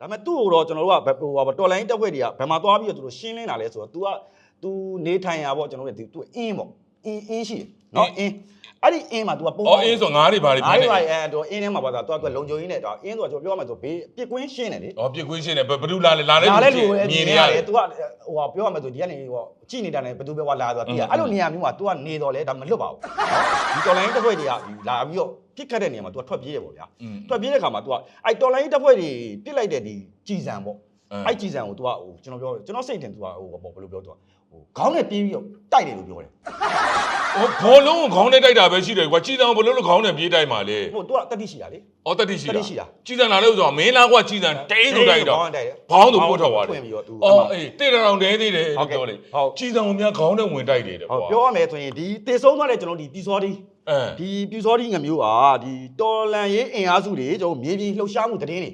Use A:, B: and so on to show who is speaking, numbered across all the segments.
A: ဒါပေမဲ့သူ့ကိုတော့ကျွန်တော်တို့ကဘယ်ဟိုဟာတော်လိုင်းတက်ဖွဲ့တွေကဘယ်မှာသွားပြီးတော့သူတို့ရှင်းလင်းတာလဲဆိုတော့ तू က तू နေထိုင်ရပေါ့ကျွန်တော်တို့က तू အင်းပေါ့အင်းအင်းရှိတယ်နော်အင်း အဲ့ဒီအင်းမှာ तू ကပုံ
B: အော်အင်းဆိုငါးတွေဘာတွေ
A: အား
B: ပြန်
A: ရ
B: နေ
A: ပါအဲတော့အင်းထဲမှာပါတာ तू ကလုံခြုံရေးနဲ့တော့အင်းဆိုတော့ကျွန်တော်ပြောရမှာဆိုဘေးပြစ်ကွင်းရှင်းတယ်လေ
B: အော်ပြစ်ကွင်းရှင်းတယ်ဘယ်ဘယ်သူလာလဲလာလဲ
A: လာလဲလူပဲ
B: မြင်နေရတယ်
A: तू ကဟိုဟာပြောရမှာဆိုဒီကနေဟိုကြည့်နေတာနဲ့ဘယ်သူပဲဟိုလာဆိုတော့တိရအဲ့လိုနေရာမျိုးမှာ तू ကနေတော့လဲဒါမလွတ်ပါဘူးဒီတော်လိုင်းတက်ဖွဲ့တွေကလာပြီးတော့ပြစ်ခတ်တဲ့နေရာမှာ तू ကထွက်ပြေးတယ်ပေါ့ဗျာ
B: อืม
A: ထွက်ပြေးတဲ့ခါမှာ तू ကအဲ့တော်လိုင်းတက်ဖွဲ့တွေပြစ်လိုက်တဲ့ဒီကြည်စံပေါ့
B: အဲ
A: အဲ့ကြည်စံကို तू ကဟိုကျွန်တော်ပြောကျွန်တော်စိတ်တင် तू ကဟိုဘောဘယ်လိုပြော तू ကဟိုခေါင်းနဲ့ပြေးပြီးတော့တိုက်တယ်လို့ပြောတယ်
B: ဟိုဘောလုံးကိုခေါင်းနဲ့တိုက်တာပဲရှိတယ်ကွာကြည်တံဘလုံးလို့ခေါင်းနဲ့ပြေးတိုက်မှာလေ
A: ဟို तू ကတတိရှိတာလေ
B: အော်တတိရှိ
A: တတိရှိတာ
B: ကြည်တံလာလို့ဆိုတော့မင်းလားကွာကြည်တံတိန်းဆိုတိုက်တော့
A: ခေါင်းနဲ့တိုက်တယ်
B: ဘောင်းသူပို့ထွက်သွားတယ်
A: ဖွင့်ပြီးတော့ तू
B: အော်အေးတိတ်တောင်တဲသေးတယ်
A: ဟု
B: လို့
A: တ်ကဲ့
B: ပြောလေ
A: ဟုတ်
B: ကြည်တံကိုများခေါင်းနဲ့ဝင်တိုက်တယ်တဲ့
A: ဟုတ်
B: ကွာ
A: ပြောရမယ်ဆိုရင်ဒီတေဆုံးသွားတဲ့ကျွန်တော်ဒီပြူစောဒီ
B: အဲ
A: ဒီပြူစောတိငမျိုးဟာဒီတော်လန်ရေးအင်အားစုတွေကျွန်တော်မြေပြင်လှုပ်ရှားမှုသတင်းတွေ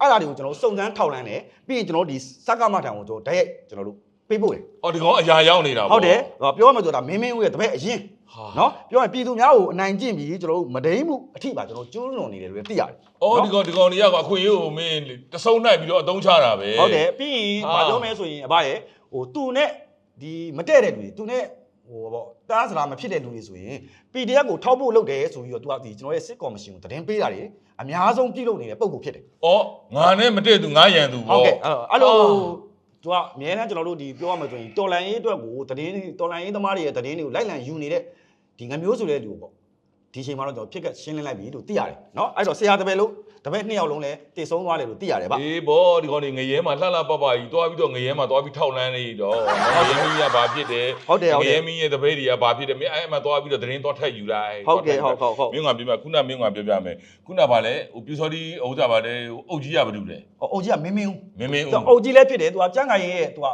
A: အဲ့ဒါတွေကိုကျွန်တော်စုံစမ်းထောက်လှမ်းတယ်ပြီးရင်ကျွန်တော်ဒီစက္ကမထံကိုကျွန်တော်တိုက်ရိုက်ကျွန်တော်တို့ပေးပို့တယ်။
B: အော်ဒီကောင်အရာရောက်နေတာပေါ့။
A: ဟုတ်တယ်။ပြောရမှာဆိုတာမင်းမင်းဦးရဲ့တပည့်အရင်နော်ပြောရင်ပြည်သူများကိုအနိုင်ကျင့်ပြီးကျွန်တော်တို့မတိမ်မှုအထိပါကျွန်တော်ကျူးလွန်နေတယ်လို့သိရတယ်။
B: အော်ဒီကောင်ဒီကောင်တွေကကအခွင့်အရေးကိုမင်းတဆုံနိုင်ပြီးတော့အသုံးချတာပဲ။
A: ဟုတ်တယ်။ပြီးရင်မပြောမဲဆိုရင်အဘရဲ့ဟိုသူနဲ့ဒီမတည့်တဲ့လူတွေသူနဲ့ ဟိုပေါ့တားစရာမဖြစ်တဲ့လူတွေဆိုရင် PDF ကိုထောက်ဖို့လုပ်တယ်ဆိုပြီးတော့သူကဒီကျွန်တော်ရဲ့စစ်ကော်မရှင်ကိုသတင်းပေးတာတွေအများဆုံးပြုလုပ်နေတဲ့ပုံကိုဖြစ်တယ်
B: အော်ငါနဲ့မတည့်သူငါရန်သူ
A: ဟု
B: ပေါ့
A: တ်ကဲ့အဲ့လိုသူကအများနဲ့ကျွန်တော်တို့ဒီပြောရမှာဆိုရင်တော်လန်ရေးအတွက်ကိုသတင်းတော်လန်ရေးသမားတွေရဲ့သတင်းတွေကိုလိုက်လံယူနေတဲ့ဒီငမျိုးဆိုတဲ့လူပေါ့ ဒီချိန်မှာတော့ကျွန်တော်ဖြစ်ကရှင်းလင်းလိုက်ပြီလို့သိရတယ်เนาะအဲ့တော့ဆရာတပည့်လို့တပည့်နှစ်ယောက်လုံးလည်းတည်ဆုံးသွားတယ်လို့သိရတယ်ဗျ
B: အေးဘောဒီကောင်တွေငရဲမှာလှလှပပကြီးတွားပြီးတော့ငရဲမှာတွားပြီးထောက်လန်းနေတော့ငရဲမီးကဘာဖြစ်တယ်
A: ဟုတ်တယ်ဟုတ်
B: င
A: တယ်
B: ရဲမီးရဲ့တပည့်တွေကဘာဖြစ်တယ်မင်းအဲ့မှာတွားပြီးတော့သတင်းတွားထက်ယူလိုက်
A: ဟုတ်ကဲ့ဟုတ်ဟုတ်ဟုတ်
B: မင်းကပြောပြခုနမင်းကပြောပြမယ်ခုနကဗာလဲဟိုပြူစောဒီဥစ္စာဗာလဲအုတ်ကြီးကဘာလုပ်လဲ
A: ဟိုအုတ်ကြီးကမင်းမင်းဦး
B: မင်းမင်း
A: သူ
B: ဦး
A: အုတ်ကြီးလည်းဖြစ်တယ်သူကကျန်းခိုင်ရဲ့သူက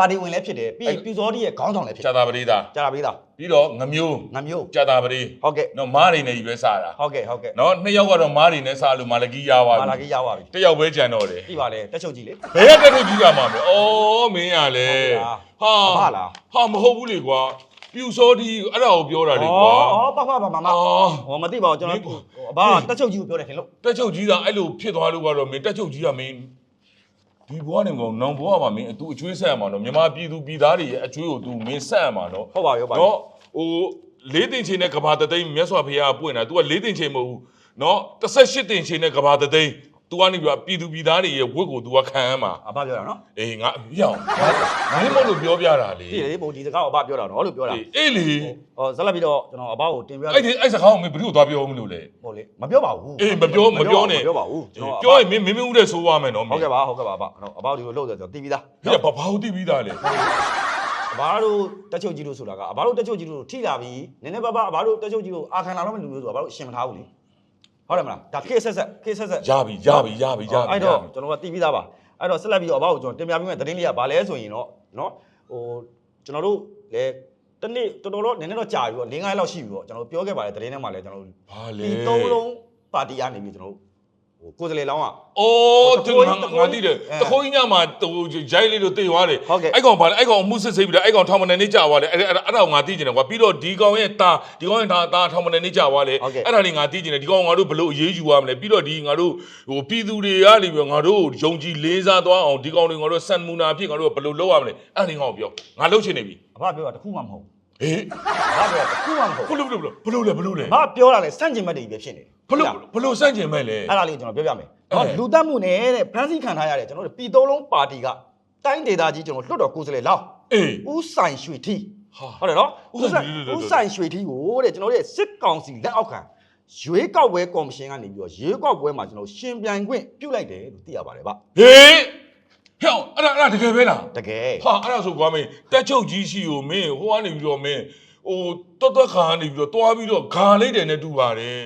A: ပါတီဝင်လည်းဖြစ်တယ်ပြီးရင်ပြူစောတိရဲ့ခေါင်းဆောင်လည်းဖြစ်
B: ဇာတာပရိသ
A: ကြာတာပေးတာ
B: ပြီးတော့ငမျိုး
A: ငမျိုး
B: ဇာတာပရိ
A: ဟုတ်ကဲ့
B: နော်မားတွေနဲ့ကြီးပဲစားတာ
A: ဟုတ်ကဲ့ဟုတ်ကဲ့
B: နော်နှစ်ယောက်ကတော့မားတွေနဲ့စားလို့မာလကီရပါ
A: မာလာ
B: ပြီ
A: ကြီးရပါပြီ
B: တစ်ယောက်ပဲကြံတော့တယ်
A: ပြီပါလေတက်ချုပ်ကြီးလေ
B: ဘယ်ကတက်ထုတ်ကြီးရမှာမလဲအော်မင်းရလဲ
A: ဟုတ်ကဲ့လား
B: ဟာ
A: အဖလား
B: ဟာမဟုတ်ဘူးလေကွာပြူစောဒီအဲ့ဒါကိုပြောတာလေကွာ
A: ဩပပပမမ
B: အော်
A: ဟောမသိပါဘူးကျွန်
B: မင်း
A: တော်အဘတက်ချုပ်ကြီးကိုပြောတယ်ခင်လို့
B: တက်ချုပ်ကြီးကအဲ့လိုဖြစ်သွားလို့ကတော့မင်းတက်ချုပ်ကြီးကမင်း ဒီဘွားနေကောင်နောင်ဘွားပါမင်းသူအကျွေးဆက်ရမှာနော်မြန်မာပြည်သူပြည်သားတွေရဲ့အကျွေးကိုသူမင်းဆက်ရမှာနော်
A: ဟုတ်ပါရောပါ
B: နော်ဟိုလေးတင်ချင်တဲ့ကဘာတသိန်းမြတ်စွာဘုရားကပွင့်တာ तू ကလေးတင်ချင်မဟုတ်ဘူးနော်18တင်ချင်တဲ့ကဘာတသိန်း तू ကနေပြီးပြည်သူပြည်သားတွေရဲ့ဝတ်ကို तू ကခံရမှာ
A: အဘပြောတာနော်
B: အေးငါရအောင်မင်းမလို့ပြောပြတာလေ
A: ကြည့်လေဘို့ဒီစကားကိုအဘပြောတာနော်လို့ပြောတာ
B: အေးအေးလေ
A: ဟောဇက်လက်ပြီးတော့ကျွန်တော်အဘကိုတင်ပြ
B: အဲ့ဒီအဲ့စကားကိုမင်းဘယ်လိုသွားပြောမလို့လဲ
A: ဟုတ်လေမပြောပါဘူး
B: အေးမပြောမပြောနဲ့
A: မပြောပါဘူးကျွန်တော်
B: ပြောရင်မင်းမင်းမဦးတဲ့ဆိုးသွားမယ်နော်မ
A: ဟုတ်
B: င်း
A: ကဲ့ပါဟုတ်ကဲ့ပါအဘကျွန်တော်အဘဒီလိုလုပ်တယ်ကျွန်တော်သိပြီးသား
B: ဟဲ့ဘာဘာဟုတ်တိပြီးသားလဲ
A: အဘတို့တက်ချုပ်ကြီးလို့ဆိုတာကအဘတို့တက်ချုပ်ကြီးလို့ထိလာပြီးနည်းနည်းပါးပါအဘတို့တက်ချုပ်ကြီးကိုအာခံလာတော့မလို့လို့ဆိုအဘတို့အရှင်မထားဘူးလေ ဟုတ်တယ်မလားဒါခေတ်ဆက်ဆက်ခေတ်ဆက်ဆက်
B: ရပြီရပြီရပြီရပြီ
A: အဲ့တော့ကျွန်တော်ကတီးပြီးသားပါအဲ့တော့ဆက်လက်ပြီးတော့အဘကိုကျွန်တော်တင်ပြပေးမယ့်သတင်းလေးကဘာလဲဆိုရင်တော့နော်ဟိုကျွန်တော်တို့လေတနေ့တော်တော်တော့နည်းနည်းတော့ကြာပြီပေါ့၄၅ရက်လောက်ရှိပြီပေါ့ကျွန်တော်ပြောခဲ့ပါတယ်သတင်းထဲမှာလည်းကျွန်တော်တို့
B: ဘာလဲ
A: ဒီသုံးလုံးပါတီကနေပြီးကျွန်တော်တို့ဟို ကိုယ်စလေလောင်းက
B: အိုး
A: တ
B: သူ
A: ခိုး
B: ငါ
A: ကြီး
B: ငါသိတယ်
A: အဲ
B: တခိုးကြီးညမှာဟိုရိုက်လေးလို့တေသွားတယ်
A: ဟုတ်ကဲ့
B: အဲ့ကောင်ဘာလဲအဲ့ကောင်အမှုစစ်ဆေးပြီးတော့အဲ့ကောင်ထောင်မနေနေကြသွားတယ်အဲ့အဲ့အဲ့ဒါကိုငါသိကျင်တယ်ကွာပြီးတော့ဒီကောင်ရဲ့တာဒီကောင်ရဲ့တာတာထောင်မနေနေကြသွားတယ်
A: ဟုတ်ကဲ့
B: အဲ့ဒါလေးငါသိကျင်တယ်ဒီကောင်ငါတို့ဘလို့အရေးယူရမလဲပြီးတော့ဒီငါတို့ဟိုပြည်သူတွေကနေပြီးတော့ငါတို့ယုံကြည်လေးစားသွားအောင်ဒီကောင်တွေငါတို့စံမူနာဖြစ်ငါတို့ဘလို့လုပ်ရမလဲအဲ့ဒီကောင်ကိုပြောငါလုပ်ချင်နေပြီ
A: အဘပြောတာတစ်ခုမှမဟုတ်
B: ဟေး
A: ဘူး အဘပြောတာတစ်ခုမှမဟုတ်
B: ဘလို့ဘလို့ဘလို့လဲဘလို့လဲ
A: အဘပြောတာလေစန့်ကျင်မဲ့တွေပဲဖြစ်နေတယ်
B: ဘလို့ဘလို့စန့်ကျင်မဲ့လဲ
A: အဲ့ဒါလေးကိုကျွန်တော်ပြောပြမယ်နော်
B: အဲ
A: လူတက်မှုနဲ့တဲ့ဖန်စီခံထားရတဲ့ကျွန်တော်တို့ပြည်သုံးလုံးပါတီကတိုင်းဒေသကြီးကျွန်တော်လွှတ်တော်ကိုယ်စားလှယ်လောက်
B: အေး
A: ဦးဆိုင်ရွှေထီ
B: ဟာ
A: ဟုတ်တယ်နော်
B: ဦးဆိုင်ရွှေထီ
A: ဦးဆိုင်ရွှေထီကိုတဲ့ကျွန်တော်တို့ရဲ့စစ်ကောင်စီလက်အောက်ခံရွေးကောက်ပွဲကော်မရှင်ကနေပြီးတော့ရွေးကောက်ပွဲမှာကျွန်တော်ရှင်ပြိုင်ခွင့်ပြုတ်လိုက်တယ်လို့သိရပါတယ်ဗျ
B: ဟေး ဟဲ့အဲ့ဒါအဲ့ဒါတကယ်ပဲလား
A: တကယ်
B: ဟာအဲ့ဒါဆိုကွာမင်းတက်ချုပ်ကြီးရှိကိုမင်းဟိုကနေပြီးတော့မင်းဟိုတော်တော်ခါကနေပြီးတော့တွားပြီးတော့ဂါလိုက်တယ်နဲ့တူပါတယ်